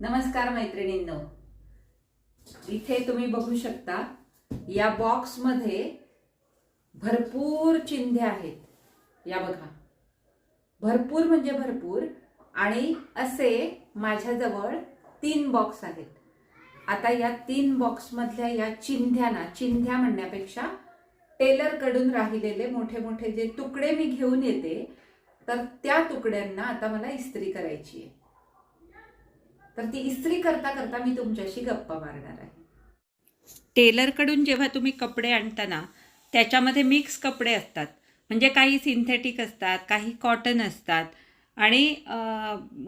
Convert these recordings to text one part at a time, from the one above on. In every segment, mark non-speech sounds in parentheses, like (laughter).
नमस्कार मैत्रिणींनो. इथे तुम्ही बघू शकता या बॉक्समध्ये भरपूर चिंध्या आहेत. या बघा. भरपूर म्हणजे भरपूर आणि असे माझ्याजवळ तीन बॉक्स आहेत. आता या तीन बॉक्समधल्या या चिंध्याना चिंध्या म्हणण्यापेक्षा टेलरकडून राहिलेले मोठे मोठे जे तुकडे मी घेऊन येते तर त्या तुकड्यांना आता मला इस्त्री करायची आहे. तर ती इस्त्री करता करता मी तुमच्याशी गप्पा मारणार आहे. टेलरकडून जेव्हा तुम्ही कपडे आणता ना त्याच्यामध्ये मिक्स कपडे असतात. म्हणजे काही सिंथेटिक असतात काही कॉटन असतात. आणि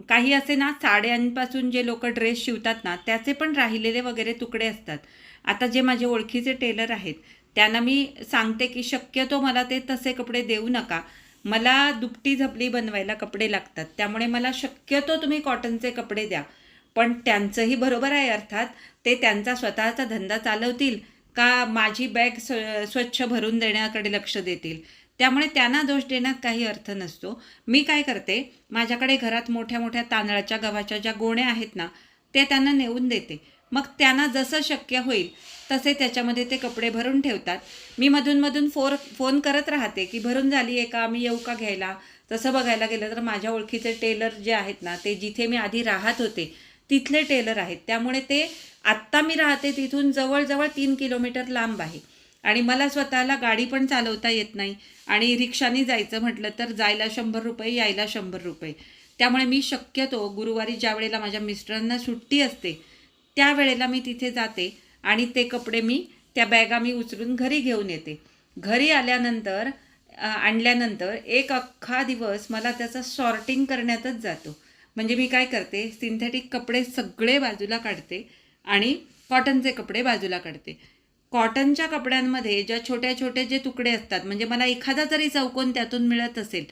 काही असे ना साड्यांपासून जे लोक ड्रेस शिवतात ना त्याचे पण राहिलेले वगैरे तुकडे असतात. आता जे माझे ओळखीचे टेलर आहेत त्यांना मी सांगते की शक्यतो मला ते तसे कपडे देऊ नका. मला दुपटी झपली बनवायला कपडे लागतात. त्यामुळे मला शक्यतो तुम्ही कॉटनचे कपडे द्या. पण त्यांचंही बरोबर आहे अर्थात. ते त्यांचा स्वतःचा धंदा चालवतील का माझी बॅग स्व स्वच्छ भरून देण्याकडे लक्ष देतील? त्यामुळे त्यांना दोष देण्यात काही अर्थ नसतो. मी काय करते? माझ्याकडे घरात मोठ्या मोठ्या तांदळाच्या गव्हाच्या ज्या गोण्या आहेत ना ते त्यांना नेऊन देते. मग त्यांना जसं शक्य होईल तसे त्याच्यामध्ये ते कपडे भरून ठेवतात. मी मधूनमधून फोर फोन करत राहते की भरून झाली आहे का? मी येऊ का घ्यायला? तसं बघायला गेलं तर माझ्या ओळखीचे टेलर जे आहेत ना ते जिथे मी आधी राहत होते तिथले टेलर आहेत. त्यामुळे ते आत्ता मी राहते तिथून जवळजवळ तीन किलोमीटर लांब आहे. आणि मला स्वतःला गाडी पण चालवता येत नाही. आणि रिक्षाने जायचं म्हटलं तर जायला शंभर रुपये यायला शंभर रुपये. त्यामुळे मी शक्यतो गुरुवारी ज्या वेळेला माझ्या मिस्टरांना सुट्टी असते त्यावेळेला मी तिथे जाते आणि ते कपडे मी त्या बॅगा मी उचलून घरी घेऊन येते. घरी आल्यानंतर आणल्यानंतर एक अख्खा दिवस मला त्याचं सॉर्टिंग करण्यातच जातो. म्हणजे मी काय करते सिंथेटिक कपडे सगळे बाजूला काढते आणि कॉटनचे कपडे बाजूला काढते. कॉटनच्या कपड्यांमध्ये ज्या छोट्या छोटे जे तुकडे असतात म्हणजे मला एखादा जरी चौकोन त्यातून मिळत असेल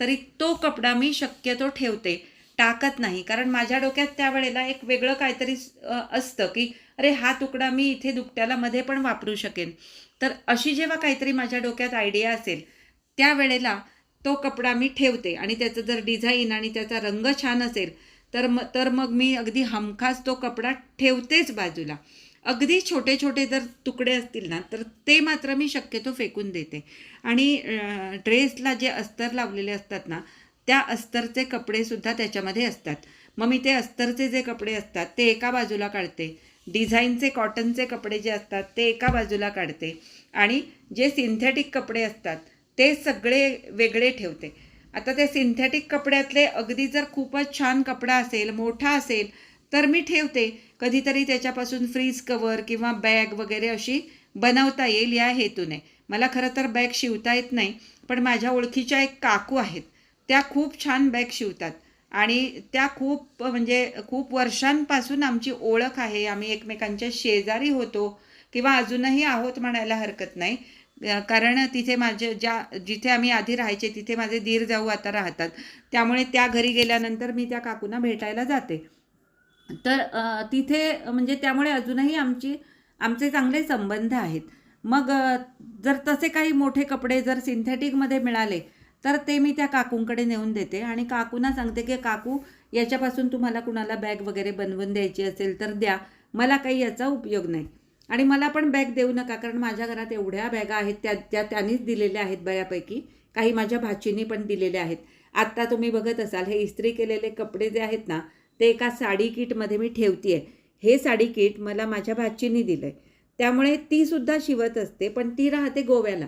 तरी तो कपडा मी शक्यतो ठेवते टाकत नाही. कारण माझ्या डोक्यात त्यावेळेला एक वेगळं काहीतरी असतं की अरे हा तुकडा मी इथे दुपट्याला मध्ये पण वापरू शकेन. तर अशी जेव्हा काहीतरी माझ्या डोक्यात आयडिया असेल त्यावेळेला तो कपडा मी ठेवते आणि त्याचं जर डिझाईन आणि त्याचा रंग छान असेल तर म तर मग मी अगदी हमखास तो कपडा ठेवतेच बाजूला. अगदी छोटे छोटे जर तुकडे असतील ना तर ते मात्र मी शक्यतो फेकून देते. आणि ड्रेसला जे अस्तर लावलेले असतात ना त्या अस्तरचे कपडेसुद्धा त्याच्यामध्ये असतात. मग मी ते अस्तरचे जे कपडे असतात ते एका बाजूला काढते. डिझाईनचे कॉटनचे कपडे जे असतात ते एका बाजूला काढते. आणि जे सिंथेटिक कपडे असतात ते सगळे वेगळे ठेवते. आता त्या सिंथेटिक कपड्यातले अगदी जर खूपच छान कपडा असेल मोठा असेल तर मी ठेवते. कधीतरी त्याच्यापासून फ्रीज कवर किंवा बॅग वगैरे अशी बनवता येईल या हेतूने. मला खरं तर बॅग शिवता येत नाही पण माझ्या ओळखीच्या एक काकू आहेत. त्या खूप छान बॅग शिवतात. आणि त्या खूप म्हणजे खूप वर्षांपासून आमची ओळख आहे. आम्ही एकमेकांच्या शेजारी होतो किंवा अजूनही आहोत म्हणायला हरकत नाही. कारण तिथे माझे ज्या जिथे आम्ही आधी राहायचे तिथे माझे दीर जाऊ आता राहतात. त्यामुळे त्या घरी गेल्यानंतर मी त्या काकूंना भेटायला जाते. तर तिथे म्हणजे त्यामुळे अजूनही आमची आमचे चांगले संबंध आहेत. मग जर तसे काही मोठे कपडे जर सिंथेटिकमध्ये मिळाले तर ते मी त्या काकूंकडे नेऊन देते. आणि काकूंना सांगते की काकू याच्यापासून तुम्हाला कुणाला बॅग वगैरे बनवून द्यायची असेल तर द्या. मला काही याचा उपयोग नाही. आणि मला पण बॅग देऊ नका कारण माझ्या घरात एवढ्या बॅगा आहेत त्या त्या त्यांनीच दिलेल्या आहेत बऱ्यापैकी. काही माझ्या भाचींनी पण दिलेल्या आहेत. आत्ता तुम्ही बघत असाल हे इस्त्री केलेले कपडे जे आहेत ना ते एका साडी किटमध्ये मी ठेवते आहे हे साडी किट मला माझ्या भाचींनी दिलं आहे त्यामुळे ती सुद्धा शिवत असते पण ती राहते गोव्याला.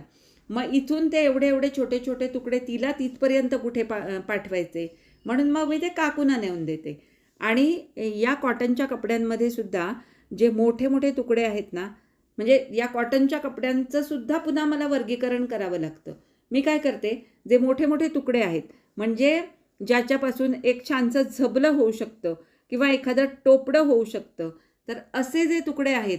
मग इथून ते एवढे एवढे छोटे छोटे तुकडे तिला तिथपर्यंत कुठे पा पाठवायचे? म्हणून मग मी ते काकूना नेऊन देते. आणि या कॉटनच्या कपड्यांमध्ये सुद्धा जे मोठे मोठे तुकडे आहेत ना म्हणजे या कॉटनच्या कपड्यांचं सुद्धा पुन्हा मला वर्गीकरण करावं लागतं. मी काय करते जे मोठे मोठे तुकडे आहेत म्हणजे ज्याच्यापासून एक छानसं झबलं होऊ शकतं किंवा एखादं टोपडं होऊ शकतं तर असे जे तुकडे आहेत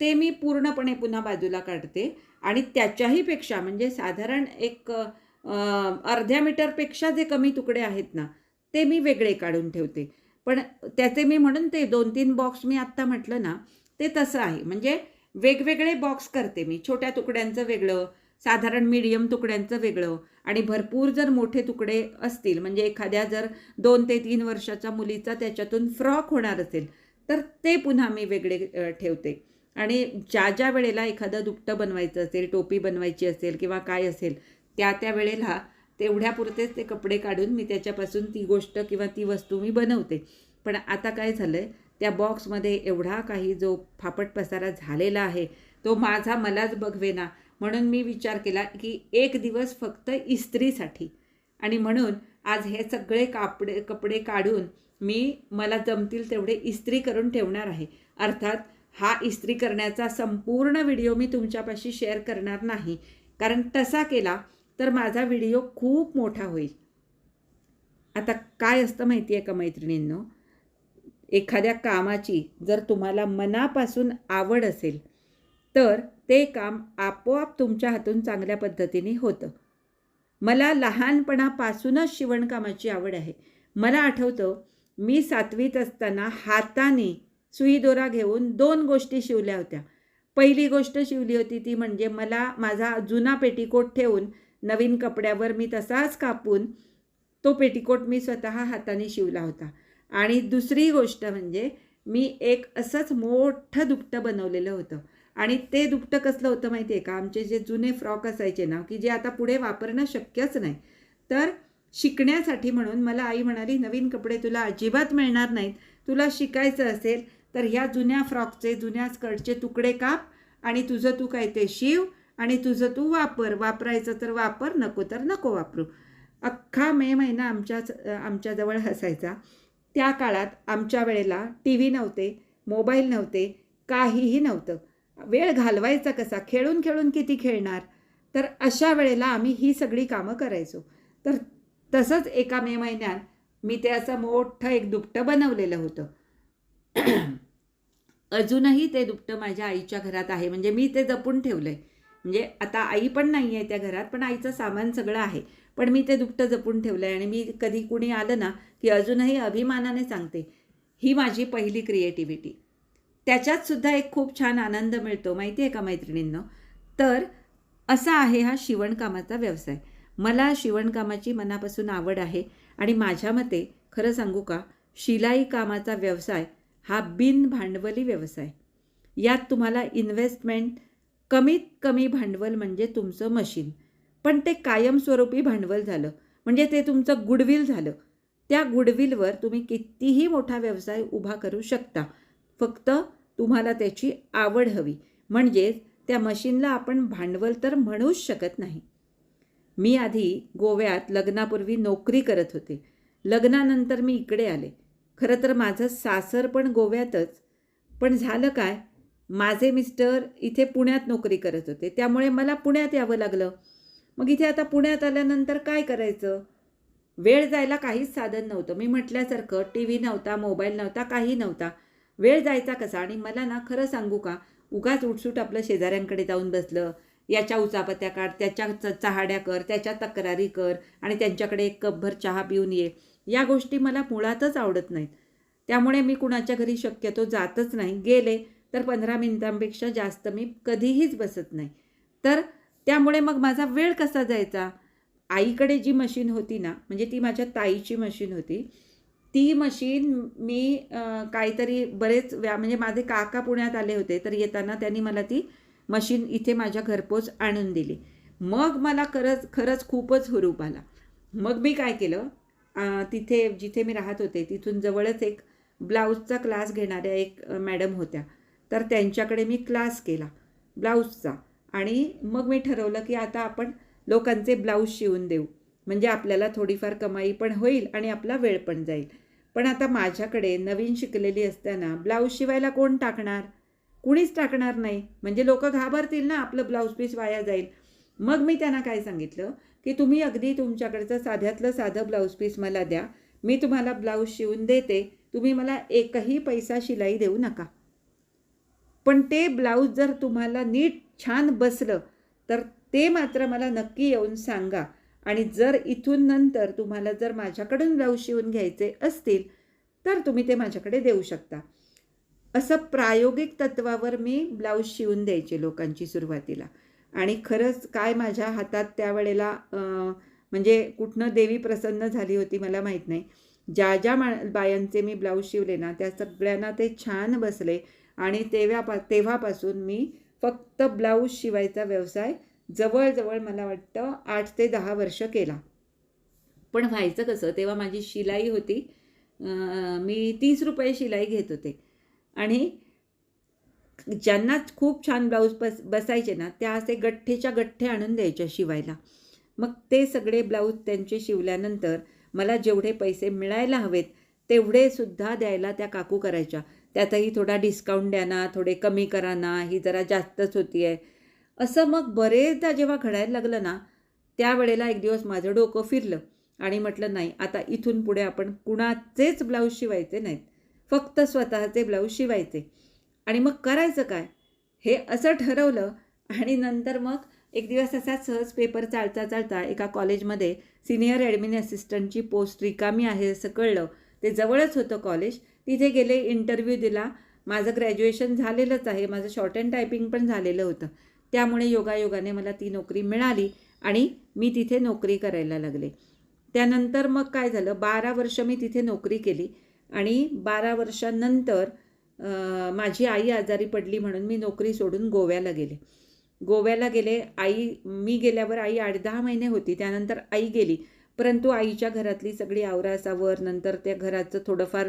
ते मी पूर्णपणे पुन्हा बाजूला काढते आणि त्याच्याही पेक्षा म्हणजे साधारण एक अर्ध्या मीटरपेक्षा जे कमी तुकडे आहेत ना ते मी वेगळे काढून ठेवते. पण त्याचे मी म्हणून ते दोन तीन बॉक्स मी आत्ता म्हटलं ना ते तसं आहे. म्हणजे वेगवेगळे बॉक्स करते मी. छोट्या तुकड्यांचं वेगळं साधारण मीडियम तुकड्यांचं वेगळं आणि भरपूर जर मोठे तुकडे असतील म्हणजे एखाद्या जर दोन ते तीन वर्षाच्या मुलीचा त्याच्यातून फ्रॉक होणार असेल तर ते पुन्हा मी वेगळे ठेवते. आणि ज्या ज्या वेळेला एखादं दुपटं बनवायचं असेल टोपी बनवायची असेल किंवा काय असेल त्या त्या वेळेला तेवढ्यापुरतेच ते कपडे काढून मी त्याच्यापासून ती गोष्ट किंवा ती वस्तू मी बनवते. पण आता काय झालं आहे त्या बॉक्समध्ये एवढा काही जो फापट पसारा झालेला आहे तो माझा मलाच बघवेना. म्हणून मी विचार केला की एक दिवस फक्त इस्त्रीसाठी. आणि म्हणून आज हे सगळे कापडे कपडे काढून मी मला जमतील तेवढे इस्त्री करून ठेवणार आहे. अर्थात हा इस्त्री करण्याचा संपूर्ण व्हिडिओ मी तुमच्यापाशी शेअर करणार नाही. कारण तसा केला तर माझा व्हिडिओ खूप मोठा होईल. आता काय असतं माहिती आहे का मैत्रिणींनो? एखाद्या कामाची जर तुम्हाला मनापासून आवड असेल तर ते काम आपोआप तुमच्या हातून चांगल्या पद्धतीने होतं. मला लहानपणापासूनच शिवणकामाची आवड आहे. मला आठवतं मी सातवीत असताना हाताने सुई दोरा घेऊन दोन गोष्टी शिवल्या होत्या. पहिली गोष्ट शिवली होती ती म्हणजे मला माझा जुना पेटीकोट ठेवून नवीन कपड्यावर मी तसाच कापून तो पेटीकोट मी स्वतः हाताने शिवला होता. आणि दुसरी गोष्ट म्हणजे मी एक असंच मोठं दुपटं बनवलेलं होतं. आणि ते दुपटं कसलं होतं माहिती आहे का? आमचे जे जुने फ्रॉक असायचे ना की जे आता पुढे वापरणं शक्यच नाही. तर शिकण्यासाठी म्हणून मला आई म्हणाली नवीन कपडे तुला अजिबात मिळणार नाहीत. तुला शिकायचं असेल तर ह्या जुन्या फ्रॉकचे जुन्या स्कर्टचे तुकडे काप आणि तुझं तू काय ते शिव आणि तुझं तू वापर वापरायचं तर वापर नको तर नको वापरू. अख्खा मे महिना आमच्याच आमच्याजवळ हसायचा त्या काळात आमच्या वेळेला टी व्ही नव्हते मोबाईल नव्हते काहीही नव्हतं. वेळ घालवायचा कसा? खेळून खेळून किती खेळणार? तर अशा वेळेला आम्ही ही सगळी कामं करायचो. तर तसंच एका मे महिन्यात मी ते असं मोठं एक दुपटं बनवलेलं होतं. (clears throat) अजूनही ते दुपटं माझ्या आईच्या घरात आहे. म्हणजे मी ते जपून ठेवलं आहे म्हणजे आता आई पण नाही आहे त्या घरात पण आईचं सामान सगळं आहे. पण मी ते दुपटं जपून ठेवलं आहे आणि मी कधी कुणी आलं ना की अजूनही अभिमानाने सांगते ही माझी पहिली क्रिएटिव्हिटी त्याच्यात सुद्धा एक खूप छान आनंद मिळतो माहिती आहे का मैत्रिणींनो? तर असा आहे हा शिवणकामाचा व्यवसाय. मला शिवणकामाची मनापासून आवड आहे आणि माझ्या मते खरं सांगू का शिलाई कामाचा व्यवसाय हा बिन भांडवली व्यवसाय. यात तुम्हाला इन्व्हेस्टमेंट कमीत कमी भांडवल म्हणजे तुमचं मशीन. पण ते कायमस्वरूपी भांडवल झालं. म्हणजे ते तुमचं गुडविल झालं. त्या गुडविलवर तुम्ही कितीही मोठा व्यवसाय उभा करू शकता. फक्त तुम्हाला त्याची आवड हवी. म्हणजेच त्या मशीनला आपण भांडवल तर म्हणूच शकत नाही. मी आधी गोव्यात लग्नापूर्वी नोकरी करत होते. लग्नानंतर मी इकडे आले. खरं तर माझं सासर पण गोव्यातच. पण झालं काय? माझे मिस्टर इथे पुण्यात नोकरी करत होते. त्यामुळे मला पुण्यात यावं लागलं. मग इथे आता पुण्यात आल्यानंतर काय करायचं? वेळ जायला काहीच साधन नव्हतं. मी म्हटल्यासारखं टी व्ही नव्हता मोबाईल नव्हता काही नव्हता. वेळ जायचा कसा? आणि मला ना खरं सांगू का? उगाच उठसूट आपलं शेजाऱ्यांकडे जाऊन बसलं. याच्या उचापत्या काढ त्याच्या च चहाड्या कर त्याच्या तक्रारी कर आणि त्यांच्याकडे एक कपभर चहा पिऊन ये. या गोष्टी मला मुळातच आवडत नाहीत. त्यामुळे मी कुणाच्या घरी शक्यतो जातच नाही. गेले. तर पंधरा मिनिटांपेक्षा जास्त मी कधीहीच बसत नाही. तर त्यामुळे मग माझा वेळ कसा जायचा? आईकडे जी मशीन होती ना म्हणजे ती माझ्या ताईची मशीन होती ती मशीन मी काहीतरी बरेच व्या म्हणजे माझे काका पुण्यात आले होते तर येताना त्यांनी मला ती मशीन इथे माझ्या घरपोच आणून दिली. मग मला खरंच खरंच खूपच हुरूप आला. मग मी काय केलं? तिथे जिथे मी राहत होते तिथून जवळच एक ब्लाऊजचा क्लास घेणाऱ्या एक मॅडम होत्या. तर त्यांच्याकडे मी क्लास केला ब्लाऊजचा. आणि मग मी ठरवलं की आता आपण लोकांचे ब्लाऊज शिवून देऊ. म्हणजे आपल्याला थोडीफार कमाई पण होईल आणि आपला वेळ पण जाईल. पण आता माझ्याकडे नवीन शिकलेली असताना ब्लाऊज शिवायला कोण टाकणार? कुणीच टाकणार नाही. म्हणजे लोक घाबरतील ना आपलं ब्लाऊज पीस वाया जाईल. मग मी त्यांना काय सांगितलं? की तुम्ही अगदी तुमच्याकडचं साध्यातलं साधं ब्लाऊज पीस मला द्या. मी तुम्हाला ब्लाऊज शिवून देते. तुम्ही मला एकही पैसा शिलाई देऊ नका. पण ते ब्लाऊज जर तुम्हाला नीट छान बसलं तर ते मात्र मला नक्की येऊन सांगा. आणि जर इथून नंतर तुम्हाला जर माझ्याकडून ब्लाऊज शिवून घ्यायचे असतील तर तुम्ही ते माझ्याकडे देऊ शकता. असं प्रायोगिक तत्वावर मी ब्लाऊज शिवून द्यायचे लोकांची सुरुवातीला. आणि खरंच काय माझ्या हातात त्यावेळेला म्हणजे कुठनं देवी प्रसन्न झाली होती मला माहीत नाही. ज्या ज्या मा बायांचे मी ब्लाऊज शिवले ना त्या सगळ्यांना ते छान बसले. आणि तेव्हा तेव्हापासून मी फक्त ब्लाऊज शिवायचा व्यवसाय जवळजवळ मला वाटतं आठ ते दहा वर्ष केला. पण व्हायचं कसं तेव्हा माझी शिलाई होती मी तीस रुपये शिलाई घेत होते. आणि ज्यांना खूप छान ब्लाऊज बस बसायचे ना त्या असे गठ्ठेच्या गठ्ठे आणून द्यायच्या शिवायला. मग ते सगळे ब्लाऊज त्यांचे शिवल्यानंतर मला जेवढे पैसे मिळायला हवेत तेवढे सुद्धा द्यायला त्या काकू करायच्या. त्यातही थोडा डिस्काउंट द्या ना थोडे कमी करा ना ही जरा जास्तच होती आहे. असं मग बरेचदा जेव्हा घडायला लागलं ना त्यावेळेला एक दिवस माझं डोकं फिरलं आणि म्हटलं नाही आता इथून पुढे आपण कुणाचेच ब्लाऊज शिवायचे नाहीत. फक्त स्वतःचे ब्लाऊज शिवायचे. आणि मग करायचं काय? हे असं ठरवलं आणि नंतर मग एक दिवस असा सहज पेपर चालता चालता एका कॉलेजमध्ये सिनियर ॲडमिन असिस्टंटची पोस्ट रिकामी आहे असं कळलं. ते जवळच होतं कॉलेज तिथे गेले इंटरव्ह्यू दिला. माझं ग्रॅज्युएशन झालेलंच आहे. माझं शॉर्ट अँड टायपिंग पण झालेलं होतं. त्यामुळे योगायोगाने मला ती नोकरी मिळाली आणि मी तिथे नोकरी करायला लागले. त्यानंतर मग काय झालं? बारा वर्ष मी तिथे नोकरी केली आणि बारा वर्षांनंतर माझी आई आजारी पडली म्हणून मी नोकरी सोडून गोव्याला गेले. गोव्याला गेले आई मी गेल्यावर आई आठ दहा महिने होती. त्यानंतर आई गेली. परंतु आईच्या घरातली सगळी आवरासावर नंतर त्या घराचं थोडंफार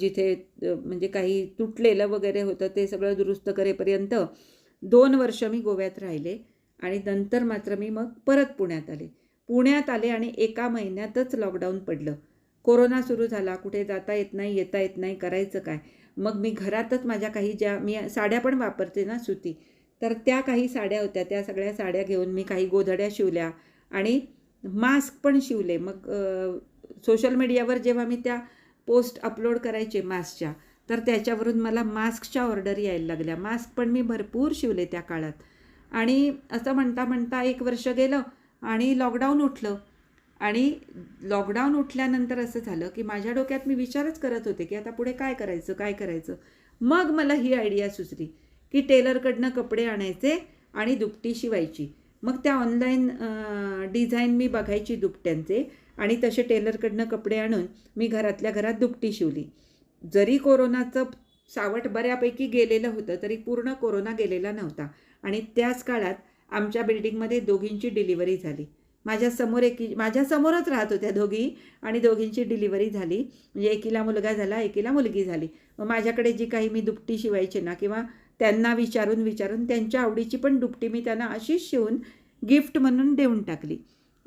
जिथे म्हणजे काही तुटलेलं वगैरे होतं ते सगळं दुरुस्त करेपर्यंत दोन वर्ष मी गोव्यात राहिले आणि नंतर मात्र मी मग परत पुण्यात आले. पुण्यात आले आणि एका महिन्यातच लॉकडाऊन पडलं. कोरोना सुरू झाला कुठे जाता येत नाही येता येत नाही करायचं काय? मग मी घरातच माझ्या काही ज्या मी साड्या पण वापरते ना सुती तर त्या काही साड्या होत्या त्या सगळ्या साड्या घेऊन मी काही गोधड्या शिवल्या आणि मास्क पण शिवले. मग सोशल मीडियावर जेव्हा मी त्या पोस्ट अपलोड करायचे मास्कच्या तर त्याच्यावरून मला मास्कच्या ऑर्डर यायला लागल्या. मास्क पण मी भरपूर शिवले त्या काळात. आणि असं म्हणता म्हणता एक वर्ष गेलं आणि लॉकडाऊन उठलं. आणि लॉकडाऊन उठल्यानंतर असं झालं की माझ्या डोक्यात मी विचारच करत होते की आता पुढे काय करायचं काय करायचं? मग मला ही आयडिया सुचली की टेलरकडनं कपडे आणायचे आणि दुपटी शिवायची. मग त्या ऑनलाईन डिझाईन मी बघायची दुपट्यांचे आणि तसे टेलरकडनं कपडे आणून मी घरातल्या घरात दुपटी शिवली. जरी कोरोनाचं सावट बऱ्यापैकी गेलेलं होतं तरी पूर्ण कोरोना गेलेला नव्हता. आणि त्याच काळात आमच्या बिल्डिंगमध्ये दोघींची डिलिव्हरी झाली. माझ्यासमोर एकी माझ्यासमोरच राहत होत्या दोघी आणि दोघींची डिलिव्हरी झाली. म्हणजे एकीला मुलगा झाला एकीला मुलगी झाली. मग माझ्याकडे जी काही मी दुपटी शिवायचे ना किंवा त्यांना विचारून विचारून त्यांच्या आवडीची पण दुपटी मी त्यांना अशीच शिवून गिफ्ट म्हणून देऊन टाकली.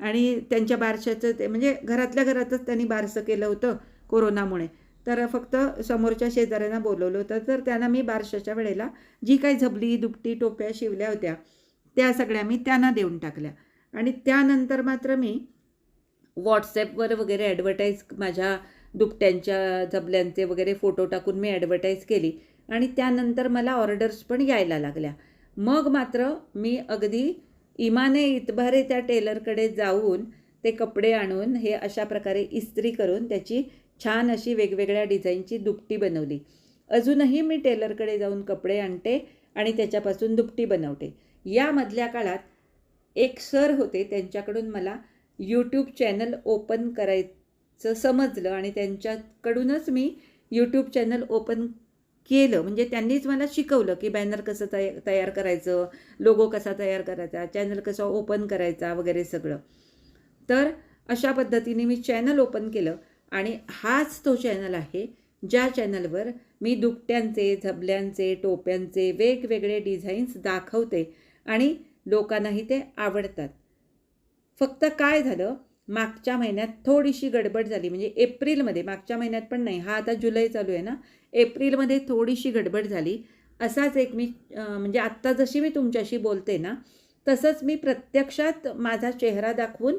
आणि त्यांच्या बारशाचं ते म्हणजे घरातल्या घरातच त्यांनी बारसं केलं होतं कोरोनामुळे. तर फक्त समोरच्या शेजाऱ्यांना बोलवलं होतं. तर त्यांना मी बारशाच्या वेळेला जी काही झबली दुपटी टोप्या शिवल्या होत्या त्या सगळ्या मी त्यांना देऊन टाकल्या. आणि त्यानंतर मात्र मी व्हॉट्सॲपवर वगैरे ॲडव्हर्टाईज माझ्या दुपट्यांच्या जबल्यांचे वगैरे फोटो टाकून मी ॲडव्हर्टाईज केली. आणि त्यानंतर मला ऑर्डर्स पण यायला लागल्या. मग मात्र मी अगदी इमाने इतभारे त्या टेलरकडे जाऊन ते कपडे आणून हे अशा प्रकारे इस्त्री करून त्याची छान अशी वेगवेगळ्या डिझाईनची दुपटी बनवली. अजूनही मी टेलरकडे जाऊन कपडे आणते आणि त्याच्यापासून दुपटी बनवते. यामधल्या काळात एक सर होते त्यांच्याकडून मला यूट्यूब चॅनल ओपन करायचं समजलं आणि त्यांच्याकडूनच मी यूट्यूब चॅनल ओपन केलं. म्हणजे त्यांनीच मला शिकवलं की बॅनर कसं तया तयार करायचं लोगो कसा तयार करायचा चॅनल कसा ओपन करायचा वगैरे सगळं. तर अशा पद्धतीने मी चॅनल ओपन केलं आणि हाच तो चॅनल आहे ज्या चॅनलवर मी दुपट्यांचे झबल्यांचे टोप्यांचे वेगवेगळे डिझाईन्स दाखवते आणि लोकांनाही ते आवडतात. फक्त काय झालं? मागच्या महिन्यात थोडीशी गडबड झाली. म्हणजे एप्रिलमध्ये मागच्या महिन्यात पण नाही हा आता जुलै चालू आहे ना एप्रिलमध्ये थोडीशी गडबड झाली. असाच एक मी म्हणजे आत्ता जशी मी तुमच्याशी बोलते ना तसंच मी प्रत्यक्षात माझा चेहरा दाखवून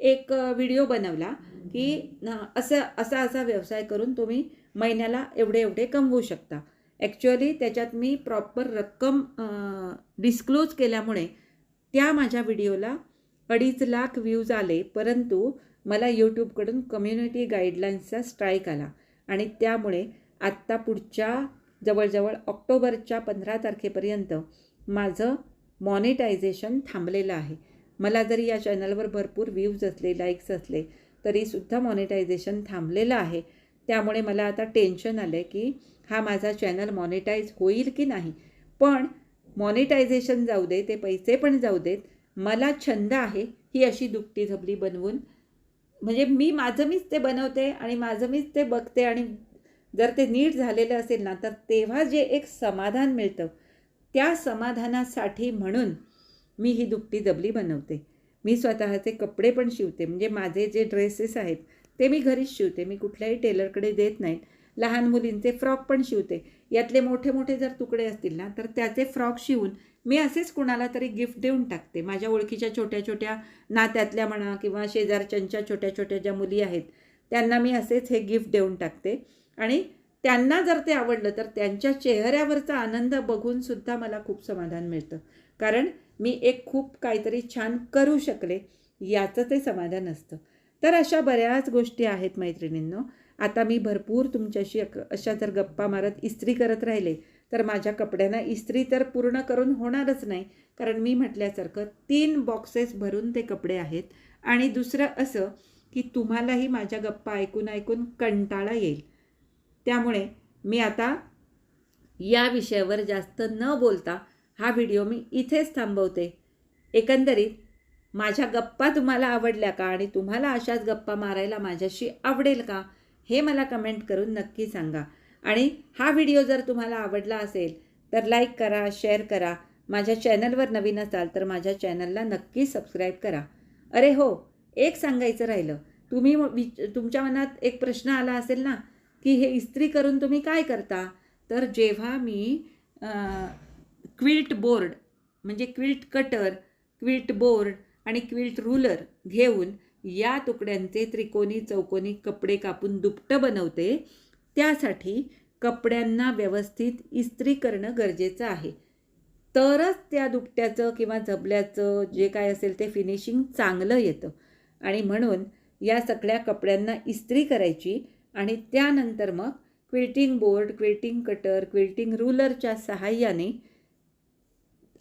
एक व्हिडिओ बनवला की असं असा असा व्यवसाय करून तुम्ही महिन्याला एवढे एवढे कमवू शकता. ॲक्च्युअली त्याच्यात मी प्रॉपर रक्कम डिस्क्लोज केल्यामुळे त्या माझ्या व्हिडिओला अडीच लाख व्ह्यूज आले परंतु मला यूट्यूबकडून कम्युनिटी गाईडलाईन्सचा स्ट्राईक आला. आणि त्यामुळे आत्ता पुढच्या जवळजवळ ऑक्टोबरच्या पंधरा तारखेपर्यंत माझं मॉनिटायझेशन थांबलेलं आहे. मला जरी या चॅनलवर भरपूर व्ह्यूज असले लाईक्स असले तरीसुद्धा मॉनिटायझेशन थांबलेलं आहे. त्यामुळे मला आता टेन्शन आलं आहे की हा माझा चॅनल मॉनिटाईज होईल की नाही. पण मॉनिटायझेशन जाऊ दे ते पैसे पण जाऊ देत. मला छंद आहे ही अशी दुपटी झबली बनवून. म्हणजे मी माझं मीच ते बनवते आणि माझं मीच ते बघते आणि जर ते नीट झालेलं असेल ना तर तेव्हा जे एक समाधान मिळतं त्या समाधानासाठी म्हणून मी ही दुपटी दबली बनवते. मी स्वतःचे कपडे पण शिवते. म्हणजे माझे जे ड्रेसेस आहेत ते मी घरीच शिवते. मी कुठल्याही टेलरकडे देत नाहीत. लहान मुलींचे फ्रॉक पण शिवते. यातले मोठे मोठे जर तुकडे असतील ना तर त्याचे फ्रॉक शिवून मी असेच कुणाला तरी गिफ्ट देऊन टाकते. माझ्या ओळखीच्या छोट्या छोट्या नात्यातल्या म्हणा किंवा शेजारच्यांच्या छोट्या छोट्या ज्या मुली आहेत त्यांना मी असेच हे गिफ्ट देऊन टाकते. आणि त्यांना जर ते आवडलं तर त्यांच्या चेहऱ्यावरचा आनंद बघूनसुद्धा मला खूप समाधान मिळतं. कारण मी एक खूप काहीतरी छान करू शकले याचं ते समाधान असतं. तर अशा बऱ्याच गोष्टी आहेत मैत्रिणींनो. आता मी भरपूर तुमच्याशी अक- अशा जर गप्पा मारत इस्त्री करत राहिले तर माझ्या कपड्यांना इस्त्री तर पूर्ण करून होणारच नाही. कारण मी म्हटल्यासारखं तीन बॉक्सेस भरून ते कपडे आहेत. आणि दुसरं असं की तुम्हालाही माझ्या गप्पा ऐकून ऐकून कंटाळा येईल. त्यामुळे मी आता या विषयावर जास्त न बोलता हा व्हिडिओ मी इथेच थांबवते. एकंदरीत माझ्या गप्पा तुम्हाला आवडल्या का आणि तुम्हाला अशाच गप्पा मारायला माझ्याशी आवडेल का हे मला कमेंट करून नक्की सांगा. आणि हा व्हिडिओ जर तुम्हाला आवडला असेल तर लाईक करा शेअर करा. माझ्या चॅनलवर नवीन असाल तर माझ्या चॅनलला नक्की सबस्क्राईब करा. अरे हो एक सांगायचं राहिलं. तुम्ही वि तुमच्या मनात एक प्रश्न आला असेल ना की हे इस्त्री करून तुम्ही काय करता? तर जेव्हा मी क्विल्ट बोर्ड म्हणजे क्विल्ट कटर क्विल्ट बोर्ड आणि क्विल्ट रूलर घेऊन या तुकड्यांचे त्रिकोणी चौकोनी कपडे कापून दुपटं बनवते. त्यासाठी कपड्यांना व्यवस्थित इस्त्री करणं गरजेचं आहे. तरच त्या दुपट्याचं किंवा झबल्याचं जे काय असेल ते फिनिशिंग चांगलं येतं. आणि म्हणून या सगळ्या कपड्यांना इस्त्री करायची आणि त्यानंतर मग quilting board quilting cutter quilting रूलरच्या सहाय्याने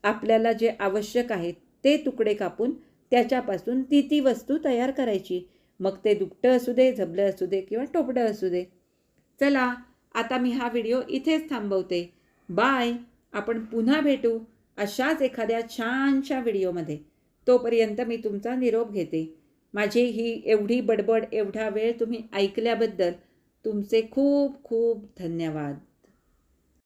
आपल्याला जे आवश्यक आहे ते तुकडे कापून त्याच्यापासून ती ती वस्तू तयार करायची. मग ते दुपटं असू दे झबलं असू दे किंवा टोपडं असू दे. चला आता मी हा व्हिडिओ इथेच थांबवते. बाय. आपण पुन्हा भेटू अशाच एखाद्या छानशा व्हिडिओमध्ये. तोपर्यंत मी तुमचा निरोप घेते. माझी ही एवढी बडबड एवढा वेळ तुम्ही ऐकल्याबद्दल तुमचे खूप खूप धन्यवाद.